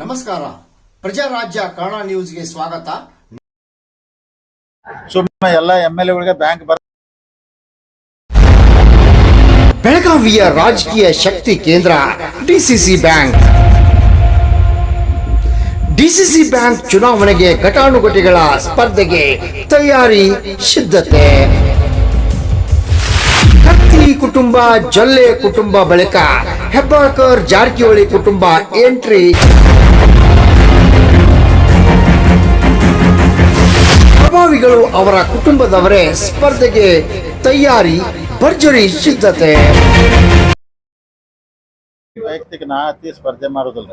ನಮಸ್ಕಾರ. ಪ್ರಜಾರಾಜ್ಯ ಕನ್ನಡ ನ್ಯೂಸ್ಗೆ ಸ್ವಾಗತ. ಸುಮ್ಮನೆ ಎಲ್ಲ ಎಂ ಎಲ್ ಎಗಳಿಗೆ ಬ್ಯಾಂಕ್ ಬರ ಬೆಳಗಾವಿಯ ರಾಜಕೀಯ ಶಕ್ತಿ ಕೇಂದ್ರ ಡಿಸಿಸಿ ಬ್ಯಾಂಕ್. ಡಿಸಿಸಿ ಬ್ಯಾಂಕ್ ಚುನಾವಣೆಗೆ ಘಟಾನುಘಟಿಗಳ ಸ್ಪರ್ಧೆಗೆ ತಯಾರಿ ಸಿದ್ಧತೆ. ಕತ್ತಿ ಕುಟುಂಬ, ಜೊಲ್ಲೆ ಕುಟುಂಬ ಬಳಿಕ ಹೆಬ್ಬಾಳ್ಕರ್ ಜಾರಕಿಹೊಳಿ ಕುಟುಂಬ ಎಂಟ್ರಿ. ಪ್ರಭಾವಿಗಳು ಅವರ ಕುಟುಂಬದವರೇ ಸ್ಪರ್ಧೆಗೆ ತಯಾರಿ, ಭರ್ಜರಿ ಸಿದ್ಧತೆ. ವೈಯಕ್ತಿಕ ನಾ ಅತಿ ಸ್ಪರ್ಧೆ ಮಾಡೋದಿಲ್ಲ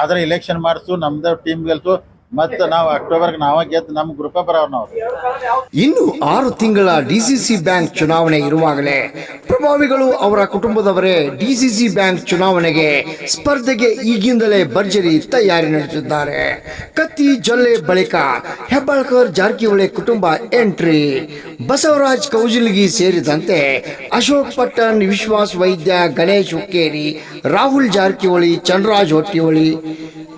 ಆದ್ರೆ ಇಲೆಕ್ಷನ್ ಮಾಡಿಸು, ನಮ್ದು ಟೀಮ್ ಗೆಲ್ತು ಮತ್ತೆ ನಾವು ಅಕ್ಟೋಬರ್ಗೆ ನಾವ ಗೆದ್ದು ನಮ್ಮ ಗ್ರೂಪ ಇನ್ನು ಆರು ತಿಂಗಳ ಡಿಸಿಸಿ ಬ್ಯಾಂಕ್ ಚುನಾವಣೆ ಇರುವಾಗಲೇ ಪ್ರಭಾವಿಗಳು ಅವರ ಕುಟುಂಬದವರೇ ಡಿಸಿಸಿ ಬ್ಯಾಂಕ್ ಚುನಾವಣೆಗೆ ಸ್ಪರ್ಧೆಗೆ ಈಗಿಂದಲೇ ಭರ್ಜರಿ ತಯಾರಿ ನಡೆಸಿದ್ದಾರೆ. ಕತ್ತಿ ಜೊಲ್ಲೆ ಬಳಿಕ ಹೆಬ್ಬಾಳ್ಕರ್ ಜಾರಕಿಹೊಳಿ ಕುಟುಂಬ ಎಂಟ್ರಿ. ಬಸವರಾಜ್ ಕೌಜಲ್ಗಿ ಸೇರಿದಂತೆ ಅಶೋಕ್ ಪಟ್ಟಣ್, ವಿಶ್ವಾಸ್ ವೈದ್ಯ, ಗಣೇಶ್ ಹುಕ್ಕೇರಿ, ರಾಹುಲ್ ಜಾರಕಿಹೊಳಿ ಚಂದ್ರರಾಜ್ ಹೊಟ್ಟಿಹೊಳಿ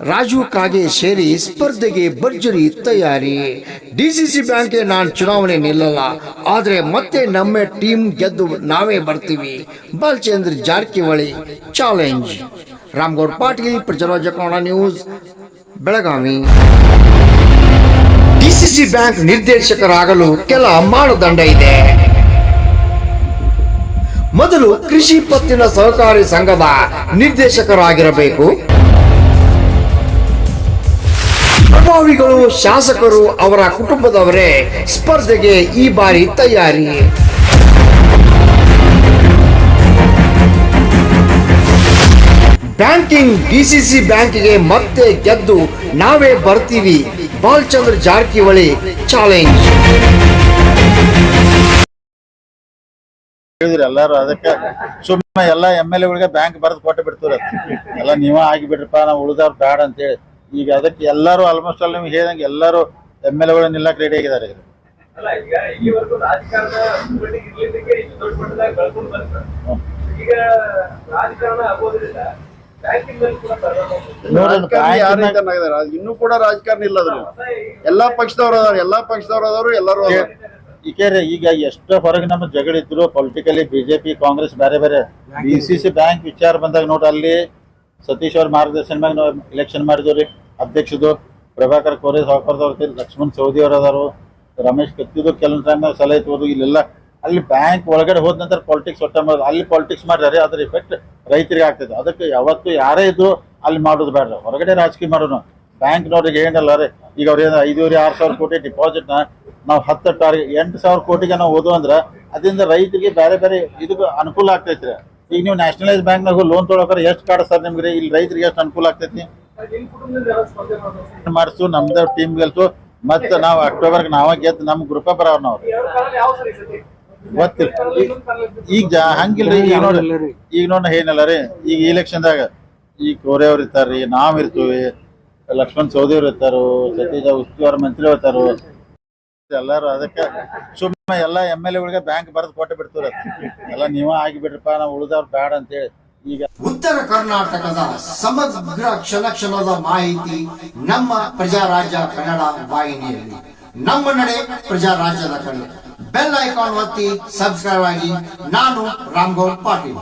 ರಾಜು ಕಾಗೆ ಸೇರಿ ಸ್ಪರ್ಧೆಗೆ ಭರ್ಜರಿ ತಯಾರಿ. ಡಿಸಿಸಿ ಬ್ಯಾಂಕ್ಗೆ ನಾನು ಚುನಾವಣೆ ನಿಲ್ಲಲ್ಲ. ಆದರೆ ಮತ್ತೆ ನಮ್ಮ ಟೀಮ್ ಗೆದ್ದು ನಾವೇ ಬರ್ತೀವಿ. Balachandra Jarkiholi challenge. Ramgowda Patil Prajaraja Kannada news, Belagavi. DCC bank ನಿರ್ದೇಶಕರಾಗಲು ಕೆಲ ಮಾನದಂಡ ಇದೆ. ಮೊದಲು ಕೃಷಿ ಪತ್ತಿನ ಸಹಕಾರಿ ಸಂಘದ ನಿರ್ದೇಶಕರಾಗಿರಬೇಕು. ಪ್ರಭಾವಿಗಳು, ಶಾಸಕರು ಅವರ ಕುಟುಂಬದವರೇ ಸ್ಪರ್ಧೆಗೆ ಈ ಬಾರಿ ತಯಾರಿ. ಬ್ಯಾಂಕಿಂಗ್ ಡಿಸಿಸಿ ಬ್ಯಾಂಕಿಗೆ ಮತ್ತೆ ಗೆದ್ದು ನಾವೇ ಬರ್ತೀವಿ. ಬಾಲ್ಚಂದ್ರ ಜಾರಕಿಹೊಳಿ ಚಾಲೆಂಜ್. ಹೇಳಿದ್ರಿ ಎಲ್ಲಾರು ಅದಕ್ಕೆ ಸುಮ್ಮನೆ ಎಲ್ಲ ಎಂ ಎಲ್ ಎಗಳಿಗೆ ಬ್ಯಾಂಕ್ ಬರೆದು ಕೊಟ್ಟು ಬಿಡ್ತೀರ ಎಲ್ಲ ನೀವ ಆಗಿ ಬಿಡ್ರಿಪ್ಪ ನಾವು ಉಳಿದವ್ರು ಅಂತ ಅಂತೇಳಿ. ಈಗ ಅದಕ್ಕೆ ಎಲ್ಲರೂ ಆಲ್ಮೋಸ್ಟ್ ಆಲ್ ನಿಮ್ಗೆ ಹೇಳಿದಂಗೆ ಎಲ್ಲರೂ ಎಂ ಎಲ್ ಎಗಳನ್ನೆಲ್ಲ ನಿಲ್ಲಕ್ಕೆ ರೆಡಿ ಆಗಿದ್ದಾರೆ ಈಗ. ಇದ್ದಾನೆ ಇನ್ನೂ ಕೂಡ ರಾಜಕಾರಣ ಇಲ್ಲ ಅದ್ರ ಎಲ್ಲಾ ಪಕ್ಷದವ್ರು ಅದಾರ ಎಲ್ಲಾ ಪಕ್ಷದವ್ರು ಅದಾರು ಎಲ್ಲರೂ ಅದಾರ ಈಕೆ ಈಗ ಎಷ್ಟೋ ಹೊರಗೆ ನಮ್ಮ ಜಗಳ ಇದ್ರು ಪೊಲಿಟಿಕಲಿ ಬಿಜೆಪಿ ಕಾಂಗ್ರೆಸ್ ಬೇರೆ ಬೇರೆ. ಬಿ ಸಿ ಸಿ ಬ್ಯಾಂಕ್ ವಿಚಾರ ಬಂದಾಗ ನೋಡ್ರಿ ಅಲ್ಲಿ ಸತೀಶ್ ಅವ್ರ ಮಾರ್ಗದರ್ಶನ ಮ್ಯಾಗ ನಾವು ಎಲೆಕ್ಷನ್ ಮಾಡಿದ್ವಿ ಅಧ್ಯಕ್ಷದು ಪ್ರಭಾಕರ್ ಕೋರೆ ಸಾವುಕಾರದವ್ರ ಲಕ್ಷ್ಮಣ್ ಸೌದಿ ಅವ್ರು ಅದಾರು, ರಮೇಶ್ ಕತ್ತಿದು ಕೆಲವೊಂದು ಟೈಮ್ ಸಲಹೆ ತಗೋದು ಇಲ್ಲೆಲ್ಲ. ಅಲ್ಲಿ ಬ್ಯಾಂಕ್ ಒಳಗಡೆ ಹೋದ ನಂತರ ಪಾಲಿಟಿಕ್ಸ್ ಒಟ್ಟ ಮಾಡೋದು ಅಲ್ಲಿ ಪಾಲಿಟಿಕ್ಸ್ ಮಾಡ್ಯಾರೆ ಅದ್ರ ಇಫೆಕ್ಟ್ ರೈತರಿಗೆ ಆಗ್ತದೆ. ಅದಕ್ಕೆ ಯಾವತ್ತು ಯಾರೇ ಇದ್ರು ಅಲ್ಲಿ ಮಾಡೋದು ಬೇಡ ಹೊರಗಡೆ ರಾಜಕೀಯ ಮಾಡೋಣ ಬ್ಯಾಂಕ್ನವ್ರಿಗೆ ಏನಲ್ಲ ರೀ. ಈಗ ಅವ್ರು ಏನು ಐದೂವರೆ, ಆರು ಸಾವಿರ ಕೋಟಿ ಡಿಪಾಸಿಟ್ನ ನಾವು ಹತ್ತು ಟಾರ್ಗೆಟ್ ಎಂಟು ಸಾವಿರ ಕೋಟಿಗೆ ನಾವು ಓದು ಅಂದ್ರೆ, ಅದರಿಂದ ರೈತರಿಗೆ ಬೇರೆ ಬೇರೆ ಇದಕ್ಕೆ ಅನುಕೂಲ ಆಗ್ತೈತ್ರಿ. ಈಗ ನೀವು ನ್ಯಾಷನಲೈಸ್ ಬ್ಯಾಂಕ್ನಾಗ ಲೋನ್ ತೊಗೊಳಕ್ರೆ ಎಷ್ಟು ಕಾರ್ಡ್ ಸರ್ ನಿಮ್ಗೆ? ಇಲ್ಲಿ ರೈತರಿಗೆ ಎಷ್ಟು ಅನುಕೂಲ ಆಗ್ತೈತಿ? ಮಾಡಿಸು, ನಮ್ದು ಟೀಮ್ ಗೆಲ್ಸು. ಮತ್ತೆ ನಾವು ಅಕ್ಟೋಬರ್ಗೆ ನಾವ ಗೆದ್ದು ನಮ್ಮ ಗ್ರೂಪ ಬರೋರು ನಾವು ಗೊತ್ತಿಲ್ಲ ಈಗ ಹಂಗಿಲ್ರಿ, ಈಗ ನೋಡಿ ಈಗ ನೋಡಿ ಏನಲ್ಲ ರೀ. ಈಗ ಇಲೆಕ್ಷನ್ದಾಗ ಈ ಕೋರೆ ಅವ್ರು ಇರ್ತಾರ್ರಿ, ನಾವ್ ಇರ್ತೀವಿ. ಲಕ್ಷ್ಮಣ್ ಸೌದಿ ಅವ್ರು ಇರ್ತಾರು, ಸತೀಶ್ ಉಸ್ತಿ ಮಂತ್ರಿ ಇರ್ತಾರು. ಎಲ್ಲಾರು ಅದಕ್ಕೆ ಸುಮ್ಮನೆ ಎಲ್ಲ ಎಂ ಎಲ್ ಎಗಳಿಗೆ ಬ್ಯಾಂಕ್ ಬರೆದು ಕೊಟ್ಟು ಬಿಡ್ತಾರೆ ಎಲ್ಲ ನೀವ ಆಗಿ ಬಿಡ್ರಪ್ಪ ನಾವು ಉಳಿದವ್ರು ಅಂತ ಅಂತೇಳಿ. ಈಗ ಉತ್ತರ ಕರ್ನಾಟಕದ ಸಮಗ್ರ ಕ್ಷಣ ಕ್ಷಣದ ಮಾಹಿತಿ ನಮ್ಮ ಪ್ರಜಾರಾಜ್ಯ ಕನ್ನಡ ವಾಹಿನಿಯಲ್ಲಿ. ನಮ್ಮ ನಡೆ ಪ್ರಜಾರಾಜ್ಯದ ಕನ್ನಡ ಬೆಲ್ ಐಕಾನ್ ಒತ್ತಿ ಸಬ್ಸ್ಕ್ರೈಬ್ ಆಗಿ ನಾನು ರಾಮ್ಗೌಡ್ ಪಾಟೀಲ್.